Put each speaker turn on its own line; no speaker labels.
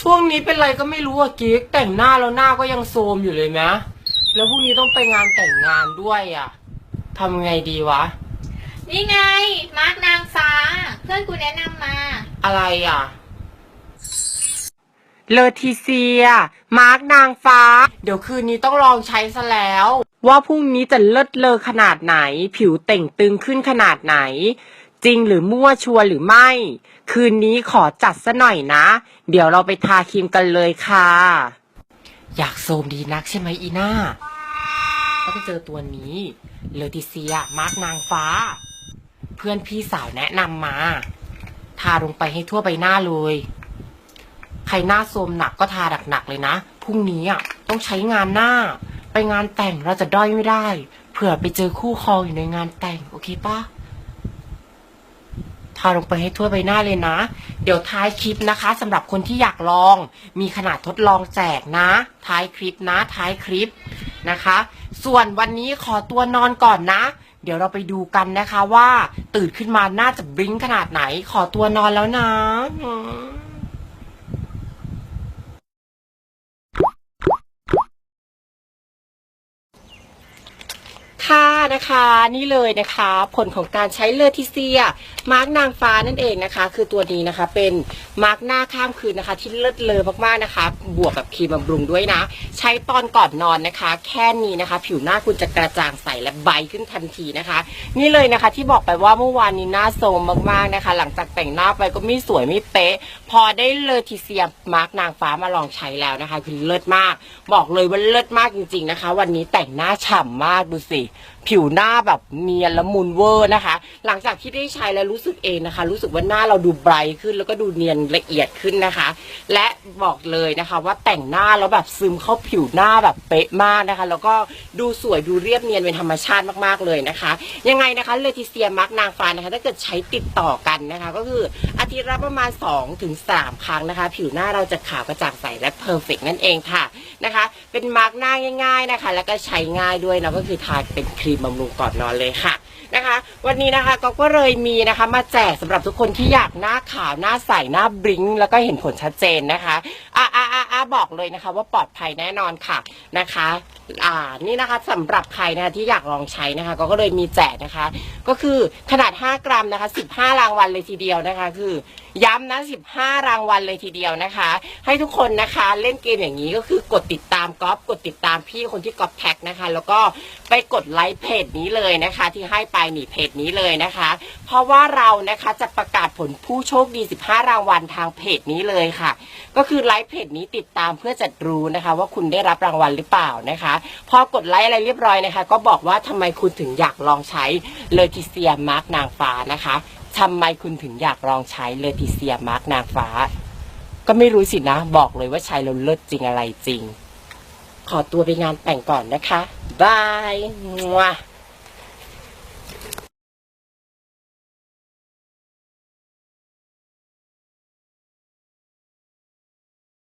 ช่วงนี้เป็นไรก็ไม่รู้อะกิ๊กแต่งหน้าแล้วหน้าก็ยังโทรมอยู่เลยไหมแล้วพรุ่งนี้ต้องไปงานแต่งงานด้วยอะทำไงดีวะ
นี่ไง มาร์กนางฟ้า เพื่อนกูแนะนำมา
อะไรอะ เลอทิเซีย มาร์กนางฟ้า เดี๋ยวคืนนี้ต้องลองใช้ซะแล้ว ว่าพรุ่งนี้จะเลิศเลอขนาดไหน ผิวเต่งตึงขึ้นขนาดไหน จริงหรือมั่วชัวร์หรือไม่ คืนนี้ขอจัดซะหน่อยนะ เดี๋ยวเราไปทาครีมกันเลยค่ะ อยากโซมดีนักใช่ไหมอีน่าก็ไปเจอตัวนี้เลอทิเซียมาร์กนางฟ้า เพื่อนพี่สาวแนะนำมา ทาลงไปให้ทั่วใบหน้าเลย ใครหน้าโทรมหนักก็ทาหนักๆเลยนะพรุ่งนี้อะต้องใช้งานหน้า ไปงานแต่งเราจะด้อยไม่ได้ เผื่อไปเจอคู่ครองอยู่ในงานแต่ง โอเคปะาลงไปให้ทั่วใบหน้าเลยนะ เดี๋ยวท้ายคลิปนะคะสำหรับคนที่อยากลอง มีขนาดทดลองแจกนะ ท้ายคลิปนะ ท้ายคลิปนะคะ ส่วนวันนี้ขอตัวนอนก่อนนะ เดี๋ยวเราไปดูกันนะคะว่าตื่นขึ้นมาน่าจะบลิงขนาดไหน ขอตัวนอนแล้วนะ ค่ะนะคะนี่เลยนะคะ ผลของการใช้เลอทิเซีย มาร์กนางฟ้านั่นเองนะคะ คือตัวนี้นะคะเป็นมาร์กหน้าข้ามคืนนะคะ ที่เลิศเลอมากๆนะคะ บวกกับครีมบำรุงด้วยนะ ใช้ตอนก่อนนอนนะคะ แค่นี้นะคะ ผิวหน้าคุณจะกระจ่างใสและใบขึ้นทันทีนะคะ นี่เลยนะคะที่บอกไปว่าเมื่อวานนี้หน้าโทรมมากๆนะคะ หลังจากแต่งหน้าไปก็ไม่สวยไม่เป๊ะ พอได้เลอทิเซียมาร์กนางฟ้ามาลองใช้แล้วนะคะ คือเลิศมาก บอกเลยว่าเลิศมากจริง ๆนะคะ วันนี้แต่งหน้าฉ่ำมากดูสิผิวหน้าแบบเนียนละมุนเวอร์นะคะ หลังจากที่ได้ใช้แล้วรู้สึกเองนะคะ รู้สึกว่าหน้าเราดูไบรท์ขึ้นแล้วก็ดูเนียนละเอียดขึ้นนะคะ และบอกเลยนะคะ ว่าแต่งหน้าแล้วแบบซึมเข้าผิวหน้าแบบเป๊ะมากนะคะ แล้วก็ดูสวยดูเรียบเนียนเป็นธรรมชาติมากๆเลยนะคะ ยังไงนะคะเลติเซียมาร์กนางฟ้านะคะ ถ้าเกิดใช้ติดต่อกันนะคะ ก็คืออาทิตย์ละประมาณ2-3ถึง3ครั้งนะคะ ผิวหน้าเราจะขาวกระจ่างใสและเพอร์เฟกนั่นเองค่ะนะคะ เป็นมาร์กหน้าง่าย ๆนะคะ แล้วก็ใช้ง่ายด้วยนะก็คือทาเป็นครีมบำรุงก่อนนอนเลยค่ะนะคะ วันนี้นะคะก็ก็เลยมีนะคะมาแจกสำหรับทุกคนที่อยากหน้าขาวหน้าใสหน้าบลิงแล้วก็เห็นผลชัดเจนนะคะอ่าอ่าอ่าบอกเลยนะคะ ว่าปลอดภัยแน่นอนค่ะนะคะอ่านี่นะคะสำหรับใครนะคะที่อยากลองใช้นะคะ ก็ก็เลยมีแจกนะคะ ก็คือขนาด 5 กรัมนะคะ 15 รางวัลเลยทีเดียวนะคะ คือ ย้ำนะ 15 รางวัลเลยทีเดียวนะคะ ให้ทุกคนนะคะเล่นเกมอย่างนี้ก็คือกดติดตามก๊อฟกดติดตามพี่คนที่ก๊อฟแท็กนะคะ แล้วก็ไปกดไลค์เพจนี้เลยนะคะ ที่ให้ไปหนีเพจนี้เลยนะคะ เพราะว่าเรานะคะจะประกาศผลผู้โชคดี 15 รางวัลทางเพจนี้เลยค่ะ ก็คือไลค์เพจนี้ติดตามเพื่อจะรู้นะคะ ว่าคุณได้รับรางวัลหรือเปล่านะคะ พอกดไลค์อะไรเรียบร้อยนะคะ ก็บอกว่าทำไมคุณถึงอยากลองใช้เลติเซียมาร์กนางฟ้านะคะ ทำไมคุณถึงอยากลองใช้เลติเซียมาร์กนางฟ้า ก็ไม่รู้สินะ บอกเลยว่าใช้แล้วเลิศจริงอะไรจริง ขอตัวไปงานแต่งก่อนนะคะบายมัว